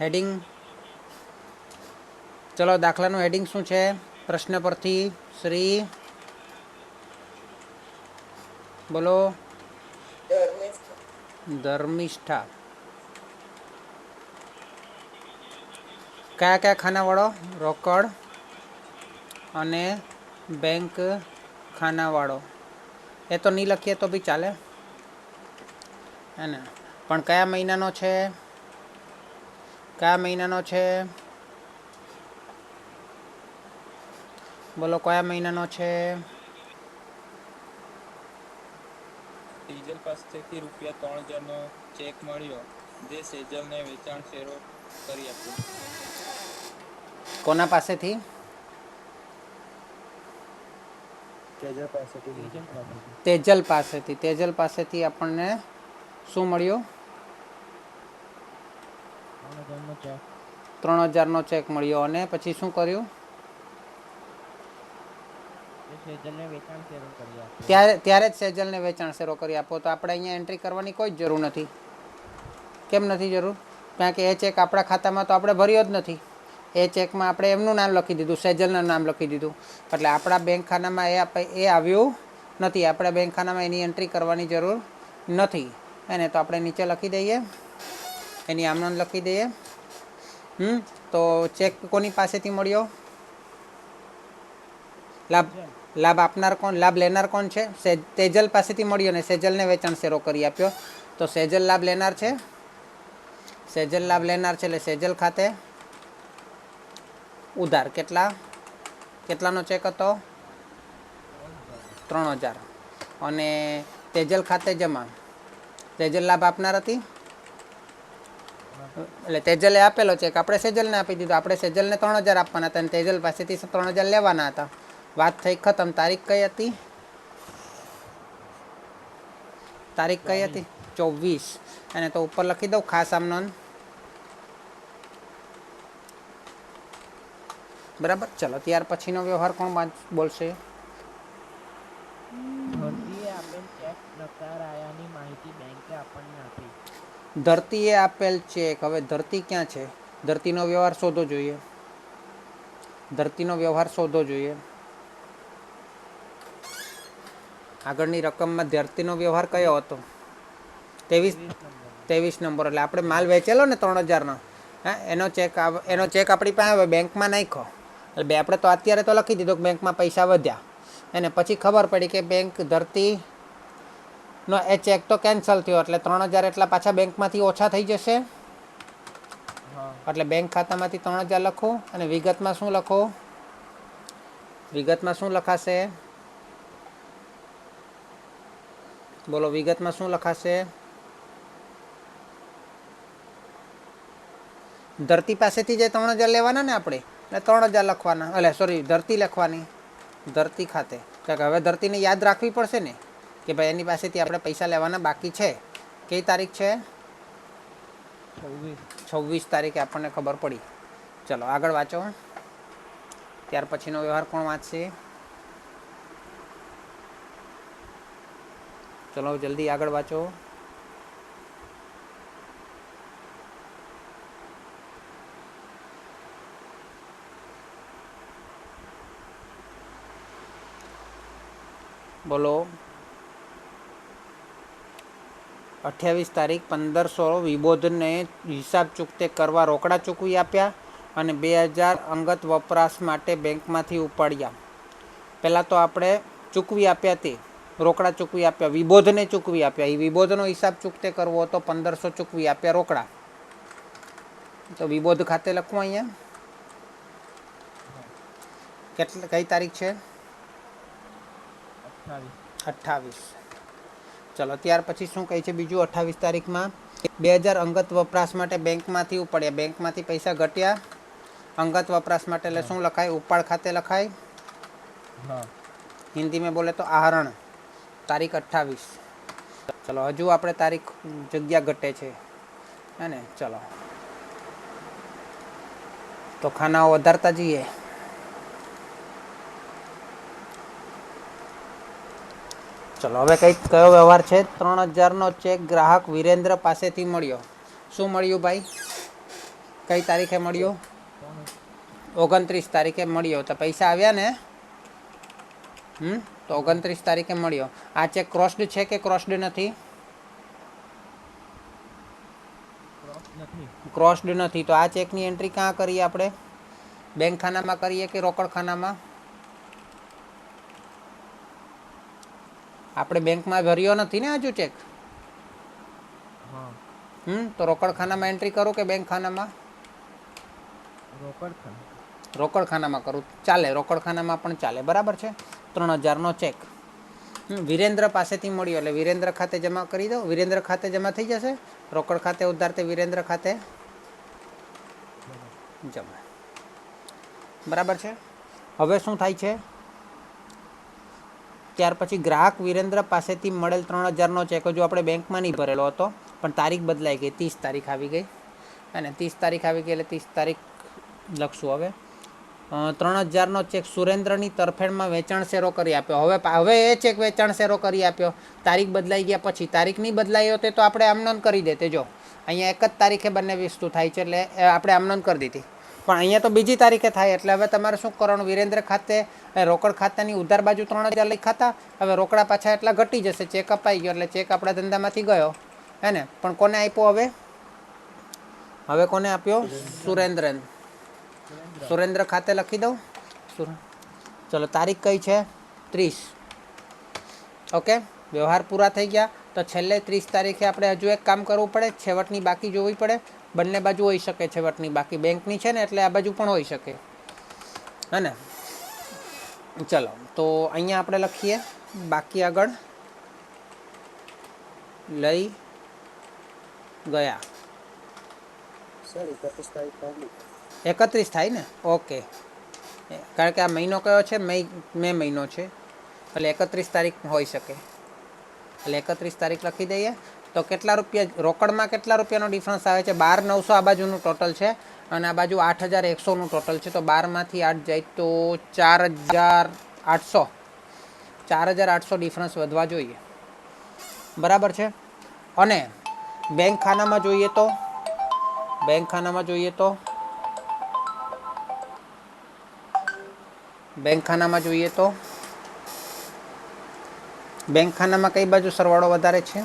Heading ચલો, દાખલાનું heading શું છે? પ્રશ્ન પરથી શ્રી. બોલો. ધર્મિષ્ઠા. કયા કયા ખાનાવાળો રોકડ અને બેંક ખાનાવાળો એ તો નહીં લખીએ તો બી ચાલે. હે ને? પણ કયા મહિનાનો છે? કયા મહિનાનો છે? બોલો કયા મહિનાનો છે? ડીઝલ પાસેથી રૂપિયા ત્રણ હજારનો ચેક મળ્યો. જે સેજલને વેચાણ શેરો કરી આપ્યો. કોના પાસેથી? તેજલ પાસેથી. તેજલ પાસેથી. તેજલ પાસેથી. આપણને શું મળ્યું? ત્રણ હજારનો ચેક ચેક મળ્યો અને પછી શું કર્યું? ત્યારે ત્યારે જ સેજલને વેચાણ શેરો કરી આપો. તો આપણે અહીંયા એન્ટ્રી કરવાની કોઈ જ જરૂર નથી. કેમ નથી જરૂર? કારણ કે એ ચેક આપણા ખાતામાં તો આપણે ભર્યો જ નથી. એ ચેકમાં આપણે એમનું નામ લખી દીધું સેજલનું નામ લખી દીધું. એટલે આપણા બેંક ખાનામાં એ એ આવ્યું નથી. આપણે બેંક ખાનામાં એની એન્ટ્રી કરવાની જરૂર નથી. એને તો આપણે નીચે લખી દઈએ. એની આમનોંધ લખી દઈએ. હમ, તો ચેક કોની પાસેથી મળ્યો? લાભ લાભ આપનાર કોણ, લાભ લેનાર કોણ છે? તેજલ પાસેથી મળ્યો ને સેજલને વેચાણ શેરો કરી આપ્યો. તો સેજલ લાભ લેનાર છે? સેજલ લાભ લેનાર છે એટલે સેજલ ખાતે ઉધાર કેટલા? કેટલાનો ચેક હતો? ત્રણ હજાર. અને તેજલ ખાતે જમા. તેજલ લાભ આપનાર હતી? એટલે તેજલે આપેલો ચેક આપણે સેજલને આપી દીધો. આપણે સેજલને ત્રણ હજાર આપવાના હતા અને તેજલ પાસેથી ત્રણ હજાર લેવાના હતા. વાત થઈ ખતમ. તારીખ કઈ હતી? તારીખ કઈ હતી? ચોવીસ. અને તો ઉપર લખી દઉં ખાસ આમ નોંધ બરાબર? ચલો, ત્યાર પછીનો વ્યવહાર કોણ બોલશે? ભરતીએ આપેલ ચેક નકારાયાની માહિતી બેંકે આપણને આપી. ધરતીએ આપેલ ચેક. હવે ધરતી ક્યાં છે? ધરતીનો વ્યવહાર શોધવો જોઈએ. ધરતીનો વ્યવહાર શોધવો જોઈએ. આગળની રકમમાં ધરતીનો વ્યવહાર કયો હતો? ત્રેવીસ ત્રેવીસ નંબર. એટલે આપણે માલ વેચેલો ને ત્રણ હજારનો. હા, એનો ચેક એનો ચેક આપણી પાસે આવે, બેંકમાં નાખ્યો. એટલે બે, આપણે તો અત્યારે તો લખી દીધો કે બેંકમાં પૈસા વધ્યા. એને પછી ખબર પડી કે બેંક ધરતી નો એ ચેક તો કેન્સલ થયો એટલે ત્રણ હજાર એટલા પાછા બેંકમાંથી ઓછા થઈ જશે. એટલે બેંક ખાતામાંથી ત્રણ હજાર લખો અને વિગતમાં શું લખો? વિગતમાં શું લખાશે? બોલો વિગતમાં શું લખાશે? ધરતી પાસેથી જે ત્રણ હજાર લેવાના ને આપણે એટલે ત્રણ હજાર લખવાના એટલે સોરી ધરતી લખવાની ધરતી ખાતે. કારણ કે હવે ધરતીને યાદ રાખવી પડશે ને? કે ભાઈ એની પાસેથી આપણે પૈસા લેવાના બાકી છે? કઈ તારીખ છે? છવ્વીસ. છવ્વીસ તારીખે આપણને ખબર પડી. ચલો આગળ વાંચો. ત્યાર પછીનો વ્યવહાર કોણ વાંચશે? ચલો જલ્દી આગળ વાંચો. બોલો. અઠ્યાવીસ તારીખ પંદરસો વિબોધને હિસાબ ચૂકતે કરવા રોકડા ચૂકવી આપ્યા અને બે હજાર અંગત વપરાશ માટે બેંકમાંથી ઉપાડ્યા. પહેલાં તો આપણે ચૂકવી આપ્યા તે રોકડા ચૂકવી આપ્યા વિબોધને ચૂકવી આપ્યા. એ વિબોધનો હિસાબ ચૂકતે કરવો હતો પંદરસો ચૂકવી આપ્યા રોકડા. તો વિબોધ ખાતે લખવું અહીંયા. કેટલી કઈ તારીખ છે? અઠ્ઠાવીસ. ચલો ત્યાર પછી શું કહે છે બીજું? અઠ્ઠાવીસ તારીખમાં બે હજાર અંગત વપરાશ માટે બેંકમાંથી ઉપાડ્યા. બેંકમાંથી પૈસા ઘટ્યા. અંગત વપરાશ માટે એટલે શું લખાય? ઉપાડ ખાતે લખાય. હિન્દી મેં બોલે તો આહરણ. તારીખ અઠ્ઠાવીસ. ચલો હજુ આપણે તારીખ જગ્યા ઘટે છે. હે ને? ચલો. તો ખાનાઓ વધારતા જઈએ. ચલો, હવે કઈ કયો વ્યવહાર છે? ત્રણ હજારનો ચેક ગ્રાહક વિરેન્દ્ર પાસેથી મળ્યો. શું મળ્યું ભાઈ? કઈ તારીખે મળ્યો? ઓગણત્રીસ તારીખે મળ્યો. તો પૈસા આવ્યા ને? હમ? તો ઓગણત્રીસ તારીખે મળ્યો. આ ચેક ક્રોસ્ડ છે કે ક્રોસ્ડ નથી? ક્રોસ્ડ નથી. તો આ ચેકની એન્ટ્રી ક્યાં કરીએ આપણે? બેંક ખાનામાં કરીએ કે રોકડ ખાનામાં આપણે બેંકમાં ભર્યો નથી ને હજુ ચેક હા. હમ તો રોકડખાનામાં એન્ટ્રી કરો કે બેંક ખાનામાં રોકડખાના. રોકડખાનામાં કરું. ચાલે રોકડખાનામાં પણ ચાલે. બરાબર છે? ત્રણ હજારનો ચેક વિરેન્દ્ર પાસેથી મળ્યો. એટલે વિરેન્દ્ર ખાતે જમા કરી દો વિરેન્દ્ર ખાતે જમા થઈ જશે? રોકડ ખાતે ઉધાર તે વિરેન્દ્ર ખાતે? જમા. બરાબર છે? હવે શું થાય છે? ત્યાર પછી ગ્રાહક વિરેન્દ્ર પાસેથી મળેલ ત્રણ હજારનો ચેક હજુ આપણે બેંકમાં નહીં ભરેલો હતો, પણ તારીખ બદલાઈ ગઈ. ત્રીસ તારીખ આવી ગઈ. અને ત્રીસ તારીખ આવી ગઈ એટલે ત્રીસ તારીખ લખશું હવે. ત્રણ હજારનો ચેક સુરેન્દ્રની તરફેણમાં વેચાણ શેરો કરી આપ્યો. હવે હવે એ ચેક વેચાણ શેરો કરી આપ્યો. તારીખ બદલાઈ ગયા પછી, તારીખ નહીં બદલાઈ હોતે તો આપણે આમનોન કરી દેતે. જો, અહીંયા એક જ તારીખે બંને વસ્તુ થાય છે એટલે આપણે આમનોન કરી દીધી. પણ અહીંયા તો બીજી તારીખે થાય, એટલે હવે તમારે શું કરવાનું? વિરેન્દ્ર ખાતે રોકડ ખાતાની ઉધાર બાજુ ત્રણ હજાર લખાતા હવે રોકડા પાછા એટલા ઘટી જશે, ચેક અપાઈ ગયો, એટલે ચેક આપણા ધંધામાંથી ગયો. હે ને? પણ કોને આપ્યો હવે? હવે કોને આપ્યો? સુરેન્દ્રન. સુરેન્દ્ર ખાતે લખી દઉં. ચલો, તારીખ કઈ છે? ત્રીસ. ઓકે? વ્યવહાર પૂરા થઈ ગયા. તો છેલ્લે ત્રીસ તારીખે આપણે હજુ એક કામ કરવું પડે. છેવટની બાકી જોવી પડે. બંને બાજુ હોઈ શકે છે વટની બાકી બેંકની છે ને એટલે આ બાજુ પણ હોઈ શકે. હે ને? ચલો, તો અહીંયા આપણે લખીએ, બાકી આગળ લઈ ગયા. એકત્રીસ થાય ને? ઓકે. કારણ કે આ મહિનો કયો છે? મે મે મહિનો છે. એટલે એકત્રીસ તારીખ હોઈ શકે. એટલે એકત્રીસ તારીખ લખી દઈએ. તો કેટલા રૂપિયા રોકડમાં કેટલા રૂપિયાનો ડિફરન્સ આવે છે? બાર નવસો આ બાજુનું ટોટલ છે અને આ બાજુ આઠ હજાર એકસોનું ટોટલ છે. તો બારમાંથી આઠ જાય તો ચાર હજાર આઠસો. ચાર હજાર આઠસો ડિફરન્સ વધવા જોઈએ. બરાબર છે? અને બેંક ખાનામાં જોઈએ તો બેંક ખાનામાં જોઈએ તો બેંક ખાનામાં જોઈએ તો બેંક ખાનામાં કઈ બાજુ સરવાળો વધારે છે?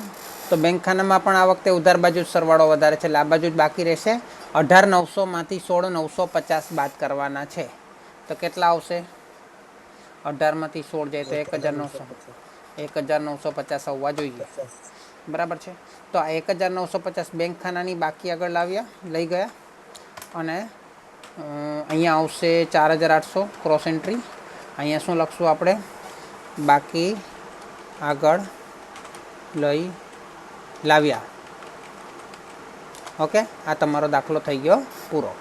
તો બેંક ખાનામાં પણ આ વખતે ઉધાર બાજુ જ સરવાળો વધારે છે. એટલે આ બાજુ જ બાકી રહેશે. અઢાર નવસોમાંથી સોળ નવસો પચાસ બાદ કરવાના છે. તો કેટલા આવશે? અઢારમાંથી સોળ જાય તો એક હજાર નવસો. એક હજાર નવસો પચાસ આવવા જોઈએ. બરાબર છે? તો આ એક હજાર નવસો પચાસ બેંક ખાનાની બાકી આગળ લાવ્યા લઈ ગયા. અને અહીંયા આવશે ચાર હજાર આઠસો ક્રોસ એન્ટ્રી અહીંયા શું લખશું આપણે? બાકી આગળ લઈ લાવ્યા. ઓકે? આ તમારો દાખલો થઈ ગયો પૂરો.